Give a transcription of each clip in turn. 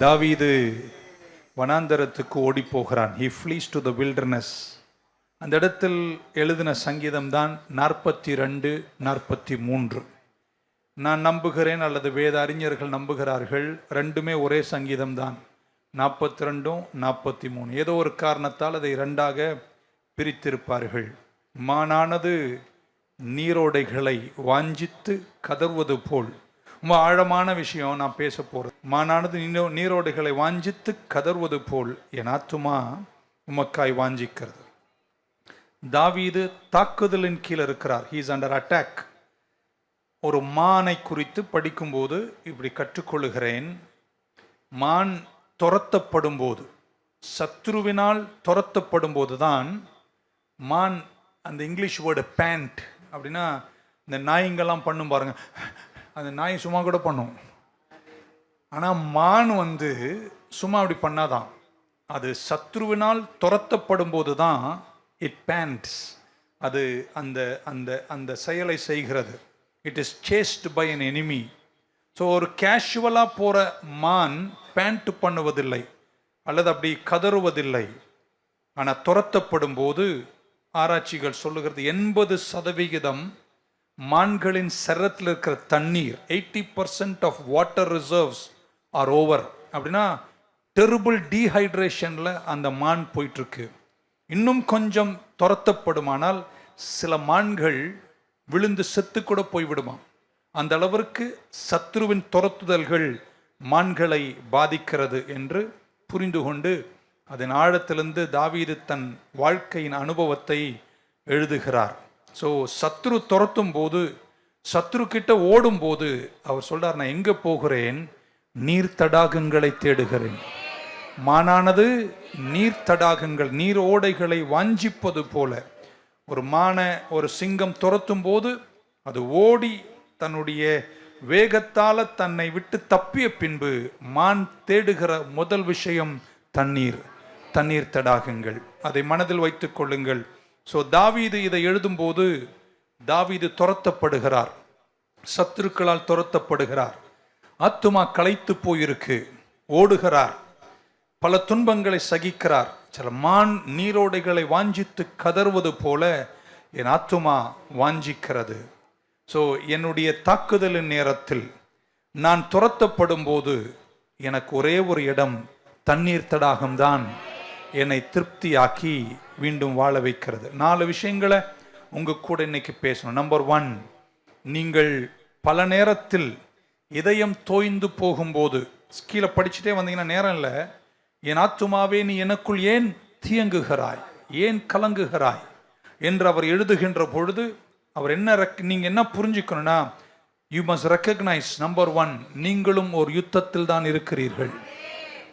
தாவீது வனாந்தரத்துக்கு ஓடி போகிறான் he flees to the wilderness அந்த இடத்தில் எழுதின சங்கீதம் தான் நாற்பத்தி ரெண்டு நாற்பத்தி மூன்று நான் நம்புகிறேன் அல்லது வேத அறிஞர்கள் நம்புகிறார்கள் ரெண்டுமே ஒரே சங்கீதம் தான் நாற்பத்தி ரெண்டும் நாற்பத்தி மூணு ஏதோ ஒரு காரணத்தால் அதை ரெண்டாக பிரித்திருப்பார்கள். மானானது நீரோடைகளை வாஞ்சித்து கதறுவது போல். ரொம்ப ஆழமான விஷயம் நான் பேச போகிறேன் மானானது நீரோ நீரோடைகளை வாஞ்சித்து கதறுவது போல் என் ஆத்துமா உமக்காய் வாஞ்சிக்கிறது. தாவீது தாக்குதலின் கீழே இருக்கிறார். ஹீஸ் அண்டர் அட்டாக் ஒரு மானை குறித்து படிக்கும்போது இப்படி கற்றுக்கொள்கிறேன் மான் துரத்தப்படும் போது சத்ருவினால் துரத்தப்படும் போது தான் மான் அந்த இங்கிலீஷ் வேர்டு பேண்ட் அப்படின்னா இந்த நாய்ங்கெல்லாம் பண்ணும் பாருங்க. அந்த நாய் சும்மா கூட பண்ணும். ஆனால் மான் வந்து சும்மா அப்படி பண்ணாதான். அது சத்ருவினால் துரத்தப்படும் போது தான் இட் பேண்ட்ஸ் அது அந்த அந்த அந்த செயலை செய்கிறது. It is chased by an enemy so ஒரு கேஷுவலாக போகிற மான் பேண்ட் பண்ணுவதில்லை. அல்லது அப்படி கதறுவதில்லை. ஆனால் துரத்தப்படும் போது ஆராய்ச்சிகள் சொல்லுகிறது எண்பது சதவிகிதம் மான்களின் சரத்தில் இருக்கிற தண்ணீர் eighty percent of water reserves are over அப்படின்னா டெர்பிள் டீஹைட்ரேஷனில் அந்த மான் போயிட்டுருக்கு. இன்னும் கொஞ்சம் துரத்தப்படுமானால் சில மான்கள் விழுந்து செத்து கூட போய்விடுமா அந்த அளவிற்கு சத்ருவின் துரத்துதல்கள் மான்களை பாதிக்கிறது என்று புரிந்து கொண்டு அதன் ஆழத்திலிருந்து தாவீது தன் வாழ்க்கையின் அனுபவத்தை எழுதுகிறார். ஸோ சத்ரு துரத்தும் போது சத்ரு கிட்ட ஓடும் போது அவர் சொல்றார் நான் எங்கே போகிறேன்? நீர் தடாகங்களை தேடுகிறேன். மானானது நீர் தடாகங்கள் நீர் ஓடைகளை வாஞ்சிப்பது போல. ஒரு மான ஒரு சிங்கம் துரத்தும் போது அது ஓடி தன்னுடைய வேகத்தால் தன்னை விட்டு தப்பிய பின்பு மான் தேடுகிற முதல் விஷயம் தண்ணீர் தண்ணீர் தடாகங்கள். அதை மனதில் வைத்துக் கொள்ளுங்கள். ஸோ தாவீது இதை எழுதும்போது தாவீது துரத்தப்படுகிறார். சத்துருக்களால் துரத்தப்படுகிறார். ஆத்துமா களைத்து போயிருக்கு. ஓடுகிறார். பல துன்பங்களை சகிக்கிறார். சில மான் நீரோடைகளை வாஞ்சித்து கதறுவது போல என் ஆத்துமா வாஞ்சிக்கிறது. ஸோ என்னுடைய தாக்குதலின் நேரத்தில் நான் துரத்தப்படும் போது எனக்கு ஒரே ஒரு இடம் தண்ணீர் தடாகம்தான் என்னை திருப்தியாக்கி மீண்டும் வாழ வைக்கிறது. நாலு விஷயங்களை உங்கள் கூட இன்னைக்கு பேசணும். நம்பர் ஒன் நீங்கள் பல நேரத்தில் இதயம் தோய்ந்து போகும்போது கீழே படிச்சுட்டே வந்தீங்கன்னா நேரம் இல்லை என் ஆத்துமாவே நீ எனக்குள் ஏன் தியங்குகிறாய்? ஏன் கலங்குகிறாய்? என்று அவர் எழுதுகின்ற பொழுது அவர் என்ன ரெக் நீங்கள் என்ன புரிஞ்சுக்கணும்னா you must recognise number one நீங்களும் ஒரு யுத்தத்தில் தான் இருக்கிறீர்கள்.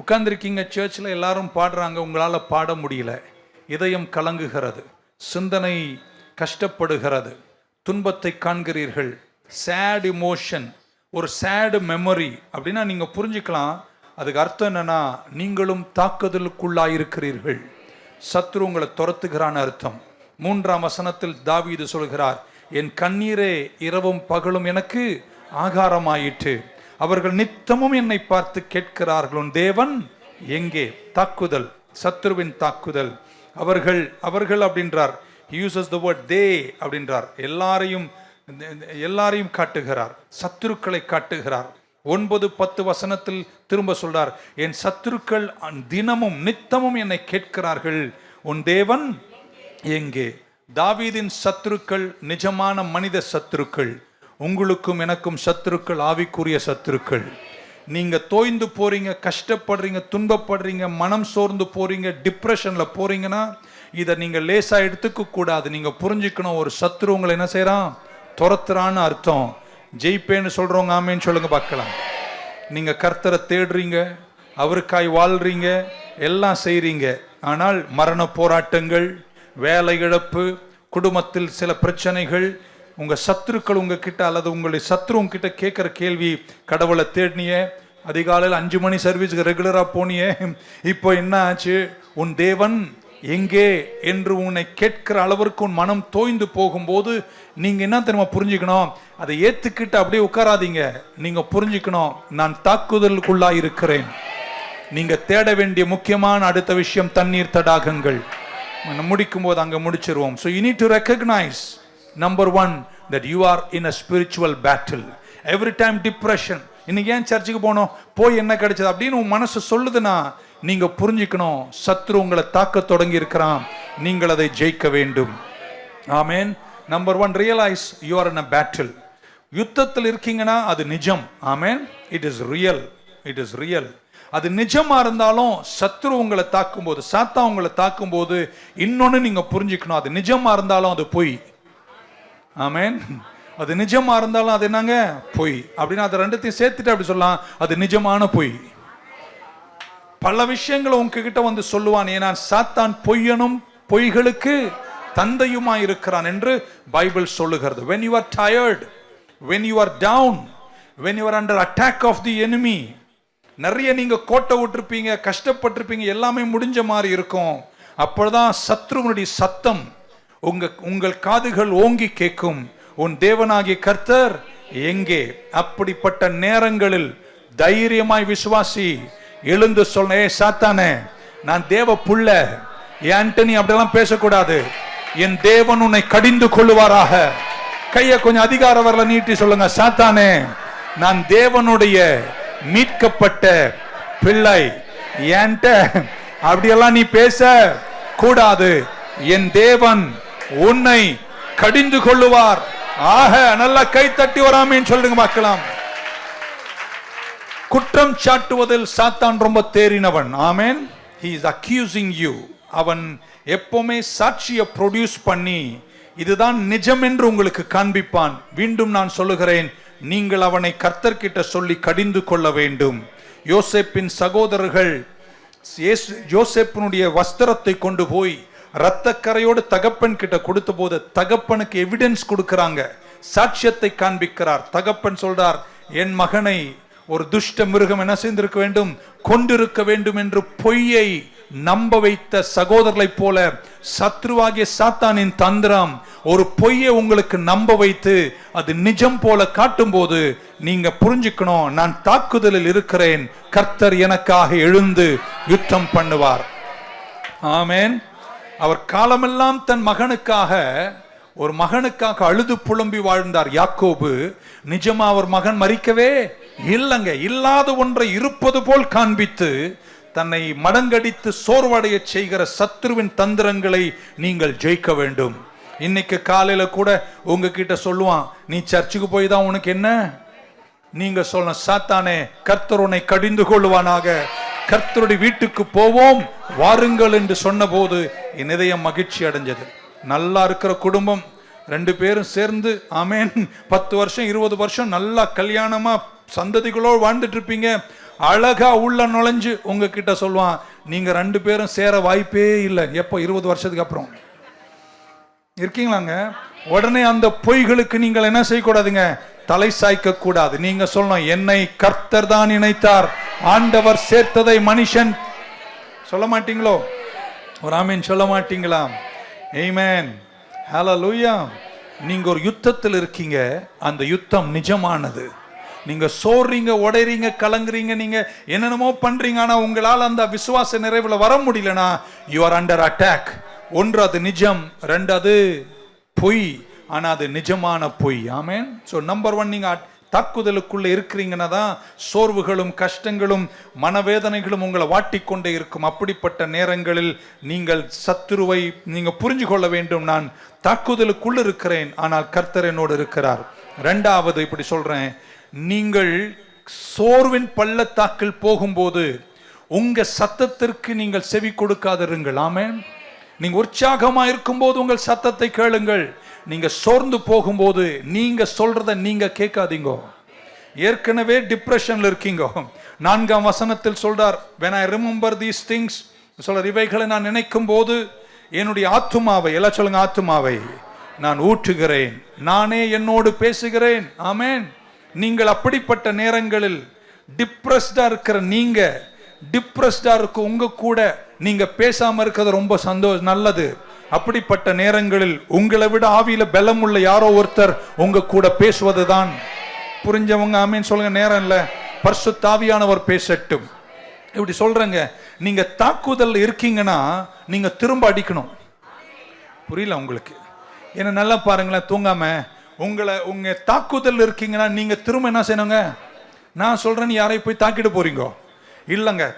உட்கார்ந்துருக்கீங்க சர்ச்சில் எல்லாரும் பாடுறாங்க உங்களால் பாட முடியல. இதயம் கலங்குகிறது சிந்தனை கஷ்டப்படுகிறது துன்பத்தை காண்கிறீர்கள். சேட் இமோஷன் ஒரு சேடு மெமரி அப்படின்னா நீங்கள் புரிஞ்சுக்கலாம். அதுக்கு அர்த்தம் என்னென்னா நீங்களும் தாக்குதலுக்குள்ளாக இருக்கிறீர்கள் சத்ரு உங்களை துரத்துகிறான்னு அர்த்தம். மூன்றாம் வசனத்தில் தாவீது சொல்கிறார் என் கண்ணீரே இரவும் பகலும் எனக்கு ஆகாரமாயிற்று. அவர்கள் நித்தமும் என்னை பார்த்து கேட்கிறார்கள் தேவன் எங்கே? தாக்குதல். சத்ருவின் தாக்குதல். அவர்கள் அவர்கள் அப்படின்றார். யூசஸ் த வேர்ட் தே அப்படின்றார். எல்லாரையும் எல்லாரையும் காட்டுகிறார். சத்துருக்களை காட்டுகிறார். ஒன்பது பத்து வசனத்தில் திரும்ப சொல்றார். என் சத்துருக்கள் தினமும் நித்தமும் என்னை கேட்கிறார்கள். உன் தேவன் எங்கே? தாவீதின் சத்துருக்கள் நிஜமான மனித சத்துருக்கள். உங்களுக்கும் எனக்கும் சத்துருக்கள் ஆவிக்குரிய சத்துருக்கள். நீங்க தோய்ந்து போறீங்க கஷ்டப்படுறீங்க துன்பப்படுறீங்க மனம் சோர்ந்து போறீங்க டிப்ரெஷன்ல போறீங்கன்னா இதை நீங்க லேசா எடுத்துக்க கூடாது நீங்க புரிஞ்சுக்கணும் ஒரு சத்துரு உங்களை என்ன செய்யறான் துரத்துறான்னு அர்த்தம். ஜெயிப்பேன்னு சொல்றவங்க ஆமேன்னு சொல்லுங்க பார்க்கலாம். நீங்க கர்த்தரை தேடுறீங்க அவருக்காய் வாழ்றீங்க எல்லாம் செய்றீங்க. ஆனால் மரண போராட்டங்கள் வேலை இழப்பு குடும்பத்தில் சில பிரச்சனைகள் உங்க சத்துருக்கள் உங்ககிட்ட அல்லது உங்களுடைய சத்ரு உங்ககிட்ட கேட்குற கேள்வி கடவுளை தேடினிய அதிகாலையில் அஞ்சு மணி சர்வீஸுக்கு ரெகுலராக போனியே இப்போ என்ன ஆச்சு? உன் தேவன் எங்கே என்று உன்னை கேட்கிற அளவிற்கு உன் மனம் தோய்ந்து போகும்போது நீங்க என்ன தெரியுமா புரிஞ்சுக்கணும்? அதை ஏத்துக்கிட்டு அப்படியே உட்காராதீங்க. நீங்க புரிஞ்சுக்கணும் நான் தாக்குதலுக்குள்ளா இருக்கிறேன். நீங்க தேட வேண்டிய முக்கியமான அடுத்த விஷயம் தண்ணீர் தடாகங்கள். முடிக்கும் போது அங்க முடிச்சிருவோம். So you need to recognise number one that you are in a spiritual battle every time depression இன்னைக்கு ஏன் சர்ச்சுக்கு போனோம்? போய் என்ன கிடைச்சது? அப்படின்னு உன் மனசு சொல்லுதுன்னா நீங்க புரிஞ்சுக்கணும் சத்ரு உங்களை தாக்க தொடங்கி இருக்கிறான் நீங்கள் அதை ஜெயிக்க வேண்டும். ஆமேன். Number one realise you are in a battle யுத்தத்தில் இருக்கீங்கன்னா அது நிஜம். ஆமேன். It is real it is real அது நிஜமா இருந்தாலும் சத்ரு உங்களை தாக்கும்போது சாத்தா உங்களை தாக்கும்போது இன்னொன்னு நீங்க புரிஞ்சுக்கணும். அது நிஜமா இருந்தாலும் அது பொய். ஆமேன். அது நிஜமா இருந்தாலும் அது என்னங்க? பொய். அப்படின்னா அது ரெண்டுத்தையும் சேர்த்துட்டு அப்படி சொல்லலாம். அது நிஜமான பொய். பல விஷயங்களை உங்ககிட்ட வந்து சொல்லுவான். ஏன்னா சாத்தான் பொய்யனும் பொய்களுக்கு தந்தையுமா இருக்கிறான் என்று பைபிள் சொல்லுகிறது. When you are tired when you are down when you are under attack of the enemy நிறைய நீங்க கோட்டை விட்டுருப்பீங்க கஷ்டப்பட்டிருப்பீங்க எல்லாமே முடிஞ்ச மாதிரி இருக்கும். அப்பொழுதுதான் சத்ருவனுடைய சத்தம் உங்க உங்கள் காதுகள் ஓங்கி கேட்கும். உன் தேவனாகிய கர்த்தர் எங்கே? அப்படிப்பட்ட நேரங்களில் தைரியமாய் விசுவாசி எழுந்து சொன்ன ஏ சாத்தானே நான் தேவ புள்ள. ஏன்ட்டு நீ அப்படியெல்லாம் பேசக்கூடாது? என் தேவன் உன்னை கடிந்து கொள்ளுவாராக. கையை கொஞ்சம் அதிகார வரல நீட்டி சொல்லுங்க சாத்தானே நான் தேவனுடைய மீட்கப்பட்ட பிள்ளை. ஏன்ட்ட அப்படியெல்லாம் நீ பேச கூடாது என் தேவன் உன்னை கடிந்து கொள்ளுவார். ஆக நல்லா கை தட்டி வராமேன்னு சொல்லுங்க பார்க்கலாம். குற்றம் சாட்டுவதில் சாத்தான் ரொம்ப தேறினவன். ஆமேன் ஹி இஸ் அக்யூசிங் யூ அவன் எப்பவுமே சாட்சியை ப்ரொடியூஸ் பண்ணி இதுதான் நிஜம் என்று உங்களுக்கு காண்பிப்பான். மீண்டும் நான் சொல்லுகிறேன் நீங்கள் அவனை கர்த்தர்கிட்ட சொல்லி கடிந்து கொள்ள வேண்டும். யோசேப்பின் சகோதரர்கள் யோசேப்பினுடைய வஸ்திரத்தை கொண்டு போய் இரத்தக்கரையோடு தகப்பன் கிட்ட கொடுத்த போது தகப்பனுக்கு எவிடன்ஸ் கொடுக்கிறாங்க. சாட்சியத்தை காண்பிக்கிறார். தகப்பன் சொல்றார் என் மகனை ஒரு துஷ்ட மிருகம் என்ன செய்திருக்க வேண்டும்? கொண்டிருக்க வேண்டும் என்று பொய்யை நம்ப வைத்த சகோதரர்களைப் போல சத்ருவாகிய சாத்தானின் தந்திரம் ஒரு பொய்யை உங்களுக்கு நம்ப வைத்து அது நிஜம் போல காட்டும் போது நீங்க புரிஞ்சுக்கணும் நான் தாக்குதலில் இருக்கிறேன் கர்த்தர் எனக்காக எழுந்து யுத்தம் பண்ணுவார். ஆமேன். அவர் காலமெல்லாம் தன் மகனுக்காக ஒரு மகனுக்காக அழுது புலம்பி வாழ்ந்தார் யாக்கோபு. நிஜமா அவர் மகன் மறிக்கவே இல்லைங்க. இல்லாத ஒன்றை இருப்பது போல் காண்பித்து தன்னை மடங்கடித்து சோர்வடைய செய்கிற சத்ருவின் தந்திரங்களை நீங்கள் ஜெயிக்க வேண்டும். இன்னைக்கு காலையில கூட உங்ககிட்ட சொல்லுவான் நீ சர்ச்சுக்கு போய் தான் உனக்கு என்ன? நீங்க சொல்ல சாத்தானே கர்த்தர் உன்னை கடிந்து கொள்வானாக கர்த்தருடைய வீட்டுக்கு போவோம் வாருங்கள் என்று சொன்னபோது என் இதயம் மகிழ்ச்சி அடைஞ்சது. நல்லா இருக்கிற குடும்பம் ரெண்டு பேரும் சேர்ந்து ஆமேன். பத்து வருஷம் இருபது வருஷம் நல்லா கல்யாணமா சந்ததிகளோடு வாழ்ந்துட்டு இருப்பீங்க. அழகா உள்ள நுழைஞ்சு உங்ககிட்ட சொல்லுவான் நீங்க ரெண்டு பேரும் சேர வாய்ப்பே இல்லை. எப்போ? இருபது வருஷத்துக்கு அப்புறம். இருக்கீங்களாங்க? உடனே அந்த பொய்களுக்கு நீங்கள் என்ன செய்யக்கூடாதுங்க? தலை சாய்க்க கூடாது நீங்க சொல்லணும் என்னை கர்த்தர் தான் இணைத்தார் ஆண்டவர் சேர்த்ததை மனுஷன். சொல்ல மாட்டீங்களோ? ஒரு ஆமீன் சொல்ல மாட்டீங்களா ஏமேன் லூயா நீங்க ஒரு யுத்தத்தில் இருக்கீங்க அந்த யுத்தம் நிஜமானது. நீங்க சோர்றீங்க உடையறீங்க கலங்குறீங்க நீங்க என்னென்னமோ பண்றீங்க ஆனா உங்களால் அந்த விசுவாச நிறைவுல வர முடியலனா யூ ஆர் அண்டர் அட்டாக் ஒன்று அது நிஜம் ரெண்டு அது பொய் ஆனா அது நிஜமான பொய். ஆமேன் ஸோ நம்பர் ஒன் நீங்க அட்- தாக்குதலுக்குள்ளே இருக்கிறீங்கன்னா தான் சோர்வுகளும் கஷ்டங்களும் மனவேதனைகளும் உங்களை வாட்டிக்கொண்டே இருக்கும். அப்படிப்பட்ட நேரங்களில் நீங்கள் சத்துருவை நீங்கள் புரிஞ்சு கொள்ள வேண்டும். நான் தாக்குதலுக்குள்ளே இருக்கிறேன் ஆனால் கர்த்தர் என்னோடு இருக்கிறார். ரெண்டாவது இப்படி சொல்கிறேன் நீங்கள் சோர்வின் பள்ளத்தாக்கில் போகும்போது உங்கள் சத்தத்திற்கு நீங்கள் செவி கொடுக்காதிருங்கள். ஆமே நீங்கள் உற்சாகமாக இருக்கும்போது உங்கள் சத்தத்தை கேளுங்கள். நீங்க சோர்ந்து போகும்போது நீங்க சொல்றத நீங்க கேட்காதீங்க. ஏற்கனவே டிப்ரெஷன்ல இருக்கீங்க. நான்காம் வசனத்தில் சொல்றார் when I remember these things சொல்ற இவைகளை நான் நினைக்கும் போது என்னுடைய ஆத்துமாவை எல்லாம் சொல்லுங்க ஆத்துமாவை நான் ஊற்றுகிறேன். நானே என்னோடு பேசுகிறேன். ஆமேன். நீங்கள் அப்படிப்பட்ட நேரங்களில் டிப்ரெஸ்டா இருக்கிற நீங்க டிப்ரெஸ்டா இருக்க உங்க கூட நீங்க பேசாம இருக்கிறது ரொம்ப சந்தோஷம் நல்லது. அப்படிப்பட்ட நேரங்களில் உங்களை விட ஆவியில பலம் உள்ள யாரோ ஒருத்தர் உங்க கூட பேசுவதுதான். புரிஞ்சவங்க ஆமீன் சொல்லுங்க நேரம் இல்ல. பரிசுத்தாவியானவர் பேசட்டும். இப்படி சொல்றேங்க நீங்க தாக்குதல் இருக்கீங்கன்னா நீங்க திரும்ப அடிக்கணும். புரியல உங்களுக்கு? ஏன்னா நல்லா பாருங்களேன் தூங்காம. உங்களை உங்க தாக்குதல் இருக்கீங்கன்னா நீங்க திரும்ப என்ன செய்யணுங்க? நான் சொல்றேன்னு யாரையும் போய் தாக்கிட்டு போறீங்க? இல்லைங்க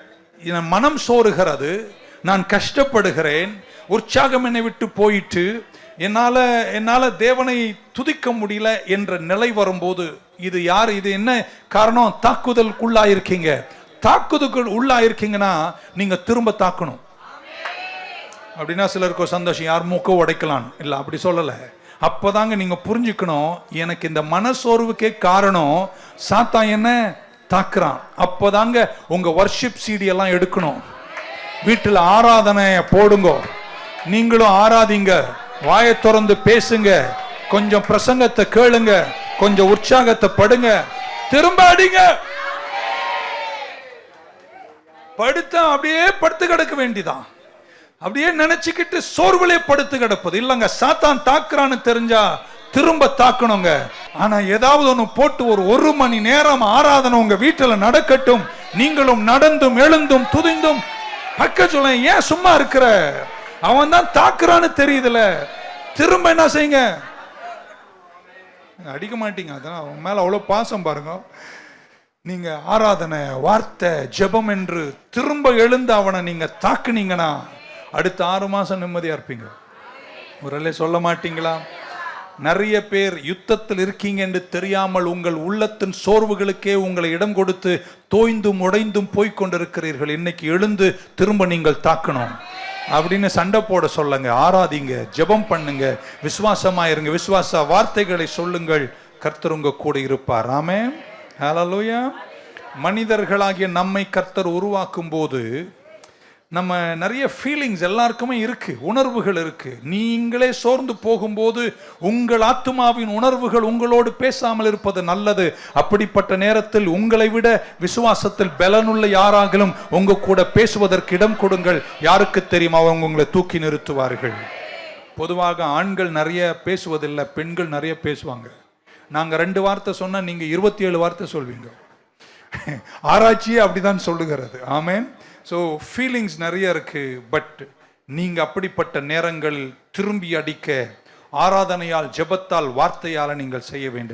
மனம் சோறுகிறது நான் கஷ்டப்படுகிறேன் உற்சாகம் என்னை விட்டு போயிட்டு என்னால் என்னால் தேவனை துதிக்க முடியல என்ற நிலை வரும்போது இது யார் இது என்ன காரணம்? தாக்குதலுக்குள்ளாயிருக்கீங்க. தாக்குதலுக்கு உள்ளாயிருக்கீங்கன்னா நீங்கள் திரும்ப தாக்கணும். அப்படின்னா சிலருக்கு சந்தோஷம் யார் மூக்க உடைக்கலாம்? இல்லை அப்படி சொல்லலை. அப்போதாங்க நீங்கள் புரிஞ்சுக்கணும் எனக்கு இந்த மனசோர்வுக்கே காரணம் சாத்தான் என்ன? தாக்குறான். அப்போதாங்க உங்கள் ஒர்ஷிப் சீடியெல்லாம் எடுக்கணும். வீட்டில் ஆராதனையை போடுங்க. நீங்களும் ஆராதிங்க. வாயை திறந்து பேசுங்க. கொஞ்சம் பிரசங்கத்தை கேளுங்க. கொஞ்சம் உற்சாகத்தை படுங்க. திரும்ப அடிங்க. படுத்தா அப்படியே படுத்து கிடக்க வேண்டிதான். அப்படியே நினைச்சுக்கிட்டு சோர்விலே படுத்து கிடப்பது. இல்லைங்க சாத்தான் தாக்குறான்னு தெரிஞ்சா திரும்ப தாக்கணுங்க. ஆனா ஏதாவது ஒன்று போட்டு ஒரு ஒரு மணி நேரம் ஆராதனை உங்க வீட்டில் நடக்கட்டும். நீங்களும் நடந்தும் எழுந்தும் துதிந்தும் பக்க சொல்ல ஏன் சும்மா இருக்கிற? அவன் தான் தாக்குறான்னு தெரியுதுல. திரும்ப என்ன செய்யுங்க? அடிக்க மாட்டீங்க அதான் அவன் மேல அவ்வளவு பாசம் பாருங்க. நீங்க ஆராதனை வார்த்தை ஜெபம் என்று திரும்ப எழுந்து அவனை நீங்க தாக்குனீங்கன்னா அடுத்த ஆறு மாசம் நிம்மதியா இருப்பீங்க. ஒரு சொல்ல மாட்டீங்களா? நிறைய பேர் யுத்தத்தில் இருக்கீங்க என்று தெரியாமல் உங்கள் உள்ளத்தின் சோர்வுகளுக்கே உங்களை இடம் கொடுத்து தோய்ந்தும் உடைந்தும் போய்கொண்டிருக்கிறீர்கள் இன்னைக்கு எழுந்து திரும்ப நீங்கள் தாக்கணும். அப்படின்னு சண்டை போட சொல்லுங்க. ஆராதிங்க. ஜெபம் பண்ணுங்க. விசுவாசமா இருங்க. விசுவாச வார்த்தைகளை சொல்லுங்கள். கர்த்தர் உங்க கூட இருப்பார். ஆமே ஹலோயா மனிதர்களாகிய நம்மை கர்த்தர் உருவாக்கும் போது நம்ம நிறைய ஃபீலிங்ஸ் எல்லாருக்குமே இருக்குது உணர்வுகள் இருக்குது நீங்களே சோர்ந்து போகும்போது உங்கள் ஆத்மாவின் உணர்வுகள் உங்களோடு பேசாமல் இருப்பது நல்லது. அப்படிப்பட்ட நேரத்தில் உங்களை விட விசுவாசத்தில் பலனுள்ள யாராகிலும் உங்க கூட பேசுவதற்கு இடம் கொடுங்கள். யாருக்கு தெரியும்? அவங்க உங்களை தூக்கி நிறுத்துவார்கள். பொதுவாக ஆண்கள் நிறைய பேசுவதில்லை பெண்கள் நிறைய பேசுவாங்க. நாங்கள் ரெண்டு வார்த்தை சொன்னால் நீங்கள் இருபத்தி ஏழு வார்த்தை சொல்வீங்க. ஆராய்ச்சியே அப்படிதான் சொல்லுகிறது. ஆமேன். ஸோ ஃபீலிங்ஸ் நிறைய இருக்கு பட் நீங்க அப்படிப்பட்ட நேரங்கள் திரும்பி அடிக்க ஆராதனையால் ஜெபத்தால் வார்த்தையால் நீங்கள் செய்ய வேண்டும்.